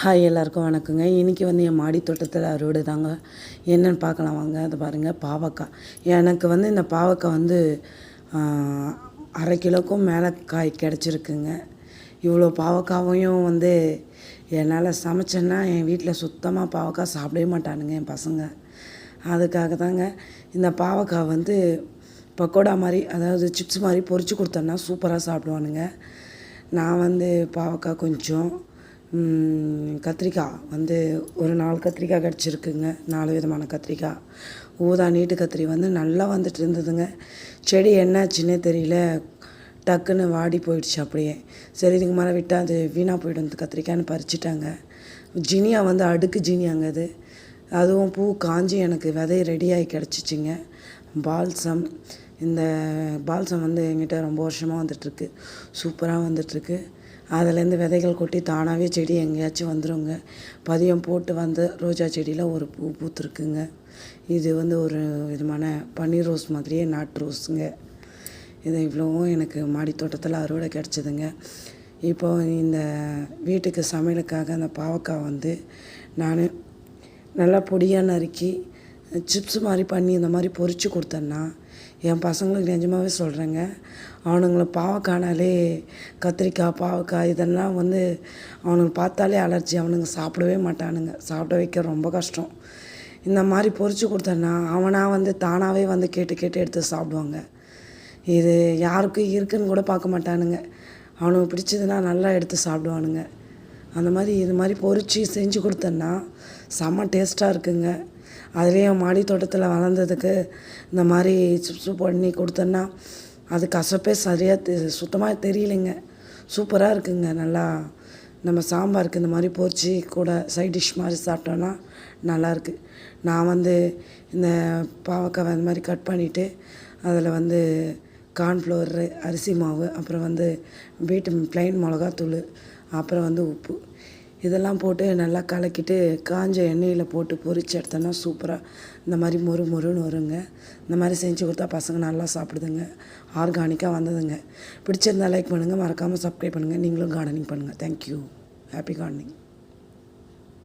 Hi எல்லாருக்கும் வணக்கங்க. இன்றைக்கி வந்து என் மாடி தோட்டத்தில் அறுவடை தாங்க. என்னென்னு பார்க்கலாம் வாங்க. அதை பாருங்கள் பாவக்காய். எனக்கு வந்து இந்த பாவக்காய் வந்து அரை கிலோக்கும் மேலே காய் கிடச்சிருக்குங்க. இவ்வளோ பாவக்காவையும் வந்து என்னால் சமைச்சேன்னா என் வீட்டில் சுத்தமாக பாவக்காய் சாப்பிடவே மாட்டானுங்க என் பசங்க. அதுக்காக தாங்க இந்த பாவக்காய் வந்து பக்கோடா மாதிரி அதாவது சிப்ஸ் மாதிரி பொறிச்சு கொடுத்தோன்னா சூப்பராக சாப்பிடுவானுங்க. நான் வந்து பாவக்காய் கொஞ்சம் கத்திரிக்காய் வந்து ஒரு நாலு கத்திரிக்காய் கிடச்சிருக்குங்க. நாலு விதமான கத்திரிக்காய் ஊதா நீட்டு கத்திரி வந்து நல்லா வந்துட்டு இருந்ததுங்க. செடி என்னாச்சுன்னே தெரியல. டக்குன்னு வாடி போயிடுச்சு அப்படியே. சரி இதுக்கு மேலே விட்டால் அது வீணாக போயிடும் கத்திரிக்காய்ன்னு கத்திரிக்காய்னு பறிச்சிட்டாங்க. ஜினியா வந்து அடுக்கு ஜினியாங்க அது அதுவும் பூ காஞ்சி எனக்கு விதை ரெடியாகி கிடச்சிச்சிங்க. பால்சம். இந்த பால்சம் வந்து எங்கிட்ட ரொம்ப வருஷமாக வந்துட்டுருக்கு. சூப்பராக வந்துட்டுருக்கு. அதுலேருந்து விதைகள் கொட்டி தானாகவே செடி எங்கேயாச்சும் வந்துருங்க. பதியம் போட்டு வந்து ரோஜா செடியில் ஒரு பூ பூத்துருக்குங்க. இது வந்து ஒரு விதமான பன்னீர் ரோஸ் மாதிரியே நாட்டு ரோஸுங்க. இது இவ்வளவும் எனக்கு மாடி தோட்டத்தில் அறுவடை கிடச்சிதுங்க. இப்போ இந்த வீட்டுக்கு சமையலுக்காக அந்த பாவக்காய் வந்து நான் நல்லா பொடியாக நறுக்கி சிப்ஸ் மாதிரி பண்ணி இந்த மாதிரி பொறிச்சு கொடுத்தேன்னா என் பசங்களுக்கு நிஜமாகவே சொல்கிறேங்க அவனுங்களை பாவக்காய்னாலே கத்திரிக்காய் பாவக்காய் இதெல்லாம் வந்து அவனுங்க பார்த்தாலே அலர்ஜி. அவனுங்க சாப்பிடவே மாட்டானுங்க. சாப்பிட வைக்க ரொம்ப கஷ்டம். இந்த மாதிரி பொறிச்சு கொடுத்தேன்னா அவனாக வந்து தானாகவே வந்து கேட்டு கேட்டு எடுத்து சாப்பிடுவாங்க. இது யாருக்கும் இருக்குன்னு கூட பார்க்க மாட்டானுங்க. அவனுக்கு பிடிச்சதுன்னா நல்லா எடுத்து சாப்பிடுவானுங்க. அந்த மாதிரி இது மாதிரி பொரிச்சு செஞ்சு கொடுத்தேன்னா செம்ம டேஸ்ட்டாக இருக்குங்க. அதுலேயும் மாடி தோட்டத்தில் வளர்ந்ததுக்கு இந்த மாதிரி சிப்ஸு பண்ணி கொடுத்தேன்னா அது கசப்பே சரியாக தெ சுத்தமாக தெரியலைங்க. சூப்பராக இருக்குங்க. நல்லா நம்ம சாம்பாருக்கு இந்த மாதிரி பொரிச்சு கூட சைட் டிஷ் மாதிரி சாப்பிட்டோன்னா நல்லாயிருக்கு நான் வந்து இந்த பாவக்காய் இந்த மாதிரி கட் பண்ணிவிட்டு அதில் வந்து கார்ன்ஃப்ளவர் அரிசி மாவு அப்புறம் வந்து வீட்டு ப்ளைன் மிளகாத்தூள் அப்புறம் வந்து உப்பு. இதெல்லாம் போட்டு நல்லா கலக்கிட்டு காஞ்ச எண்ணெயில் போட்டு பொரிச்சு எடுத்தோன்னா சூப்பராக இந்த மாதிரி மொறு மொறுன்னு வருங்க. இந்த மாதிரி செஞ்சு கொடுத்தா பசங்க நல்லா சாப்பிடுதுங்க. ஆர்கானிக்காக வந்ததுங்க. பிடிச்சிருந்தா லைக் பண்ணுங்கள் மறக்காமல் சப்ஸ்கிரைப் பண்ணுங்கள் நீங்களும் கார்டனிங் பண்ணுங்கள் தேங்க்யூ ஹாப்பி கார்டனிங்